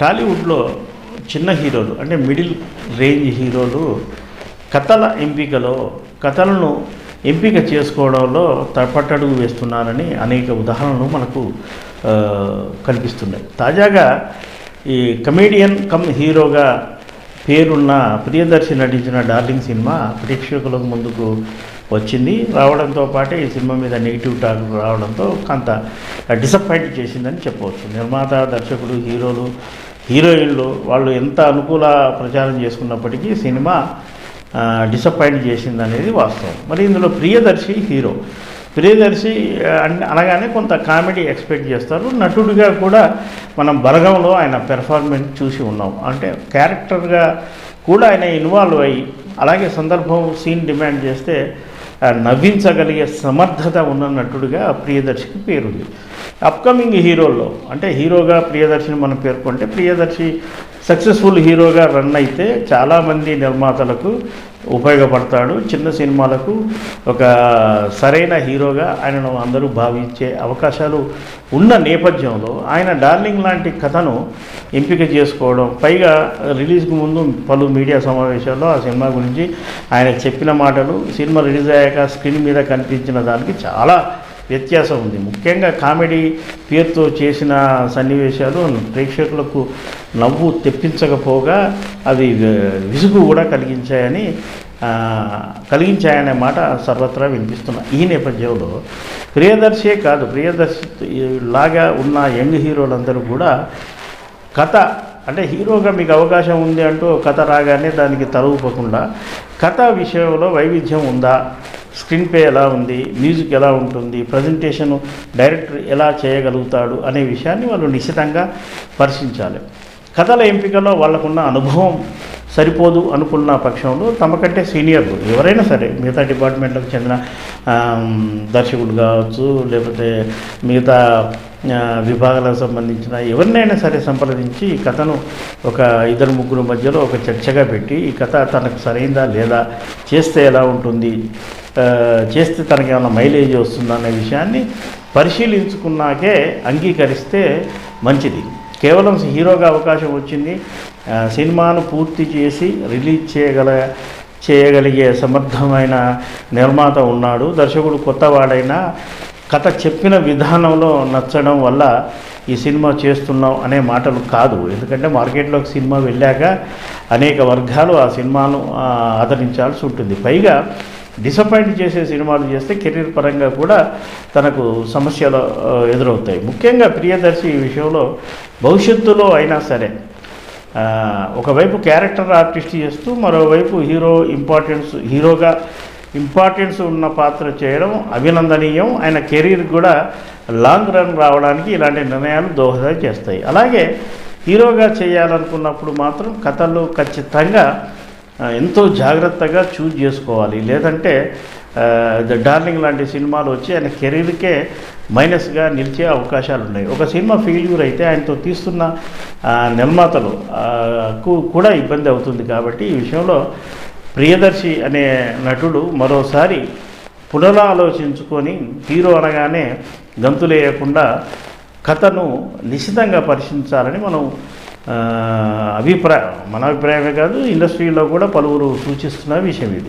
టాలీవుడ్లో చిన్న హీరోలు అంటే మిడిల్ రేంజ్ హీరోలు కథల ఎంపికలో కథలను ఎంపిక చేసుకోవడంలో తపట్టడుగు వేస్తున్నారని అనేక ఉదాహరణలు మనకు కనిపిస్తున్నాయి. తాజాగా ఈ కమేడియన్ కమ్ హీరోగా పేరున్న ప్రియదర్శి నటించిన డార్లింగ్ సినిమా ప్రేక్షకుల ముందుకు వచ్చింది. రావడంతో పాటే ఈ సినిమా మీద నెగిటివ్ టాక్ రావడంతో కొంత డిసప్పాయింట్ చేసిందని చెప్పవచ్చు. నిర్మాత దర్శకుడు హీరోలు హీరోయిన్లు వాళ్ళు ఎంత అనుకూల ప్రచారం చేసుకున్నప్పటికీ సినిమా డిసప్పాయింట్ చేసింది అనేది వాస్తవం. మరి ఇందులో ప్రియదర్శి హీరో. ప్రియదర్శి అన్- అనగానే కొంత కామెడీ ఎక్స్పెక్ట్ చేస్తారు. నటుడిగా కూడా మనం బలగంలో ఆయన పెర్ఫార్మెన్స్ చూసి ఉన్నాం. అంటే క్యారెక్టర్గా కూడా ఆయన ఇన్వాల్వ్ అయ్యి అలాగే సందర్భం సీన్ డిమాండ్ చేస్తే నవ్వించగలిగే సమర్థత ఉన్న నటుడిగా ప్రియదర్శికి పేరుంది. అప్కమింగ్ హీరోల్లో అంటే హీరోగా ప్రియదర్శిని మనం పేర్కొంటే ప్రియదర్శి సక్సెస్ఫుల్ హీరోగా రన్ అయితే చాలామంది నిర్మాతలకు ఉపయోగపడతాడు. చిన్న సినిమాలకు ఒక సరైన హీరోగా ఆయనను అందరూ భావించే అవకాశాలు ఉన్న నేపథ్యంలో ఆయన డార్లింగ్ లాంటి కథను ఎంపిక చేసుకోవడం పైగా రిలీజ్కి ముందు పలు మీడియా సమావేశాల్లో ఆ సినిమా గురించి ఆయన చెప్పిన మాటలు సినిమా రిలీజ్ అయ్యాక స్క్రీన్ మీద కనిపించిన దానికి చాలా వ్యత్యాసం ఉంది. ముఖ్యంగా కామెడీ పేరుతో చేసిన సన్నివేశాలు ప్రేక్షకులకు నవ్వు తెప్పించకపోగా అవి విసుగు కూడా కలిగించాయని కలిగించాయనే మాట సర్వత్రా వినిపిస్తున్నాయి ఈ నేపథ్యంలో ప్రియదర్శే కాదు ప్రియదర్శి లాగా ఉన్న యంగ్ హీరోలందరూ కూడా కథ అంటే హీరోగా మీకు అవకాశం ఉంది అంటూ కథ రాగానే దానికి తలవుపోకుండా కథ విషయంలో వైవిధ్యం ఉందా? స్క్రీన్ ప్లే ఎలా ఉంది మ్యూజిక్ ఎలా ఉంటుంది ప్రజెంటేషన్ డైరెక్టర్ ఎలా చేయగలుగుతాడు అనే విషయాన్ని వాళ్ళు నిశ్చితంగా పరిశీలించాలి. కథల ఎంపికలో వాళ్ళకున్న అనుభవం సరిపోదు అనుకున్న పక్షంలో తమకంటే సీనియర్లు ఎవరైనా సరే మిగతా డిపార్ట్మెంట్లకు చెందిన దర్శకుడు కావచ్చు లేకపోతే మిగతా విభాగాలకు సంబంధించిన ఎవరినైనా సరే సంప్రదించి ఈ కథను ఒక ఇద్దరు ముగ్గురు మధ్యలో ఒక చర్చగా పెట్టి ఈ కథ తనకు సరైందా లేదా చేస్తే ఎలా ఉంటుంది చేస్తే తనకి ఏమైనా మైలేజ్ వస్తుందా అనే విషయాన్ని పరిశీలించుకున్నాకే అంగీకరిస్తే మంచిది. కేవలం హీరోగా అవకాశం వచ్చింది. సినిమాను పూర్తి చేసి రిలీజ్ చేయగల చేయగలిగే సమర్థమైన నిర్మాత ఉన్నాడు. దర్శకుడు కొత్తవాడైనా కథ చెప్పిన విధానంలో నచ్చడం వల్ల ఈ సినిమా చేస్తున్నాం అనే మాటలు కాదు. ఎందుకంటే మార్కెట్లోకి సినిమా వెళ్ళాక అనేక వర్గాలు ఆ సినిమాను ఆదరించాల్సి ఉంటుంది. పైగా డిసప్పాయింట్ చేసే సినిమాలు చేస్తే కెరీర్ పరంగా కూడా తనకు సమస్యలు ఎదురవుతాయి. ముఖ్యంగా ప్రియదర్శి ఈ విషయంలో భవిష్యత్తులో అయినా సరే ఒకవైపు క్యారెక్టర్ ఆర్టిస్ట్ చేస్తూ మరోవైపు హీరో ఇంపార్టెన్స్ హీరోగా ఇంపార్టెన్స్ ఉన్న పాత్ర చేయడం అభినందనీయం. ఆయన కెరీర్ కూడా లాంగ్ రన్ రావడానికి ఇలాంటి నిర్ణయాలు దోహదం చేస్తాయి. అలాగే హీరోగా చేయాలనుకున్నప్పుడు మాత్రం కథలు ఖచ్చితంగా ఎంతో జాగ్రత్తగా చూజ్ చేసుకోవాలి. లేదంటే ద డార్లింగ్ లాంటి సినిమాలు వచ్చి ఆయన కెరీర్కే మైనస్గా నిలిచే అవకాశాలు ఉన్నాయి. ఒక సినిమా ఫెయిల్యూర్ అయితే ఆయనతో తీస్తున్న నిర్మాతలు కు కూడా ఇబ్బంది అవుతుంది కాబట్టి ఈ విషయంలో ప్రియదర్శి అనే నటుడు మరోసారి పునరాలోచించుకొని హీరో అనగానే గంతులేయకుండా కథను నిశ్చితంగా పరిశీలించాలని మనం అభిప్రాయం మన అభిప్రాయమే కాదు ఇండస్ట్రీలో కూడా పలువురు సూచిస్తున్న విషయం ఇది.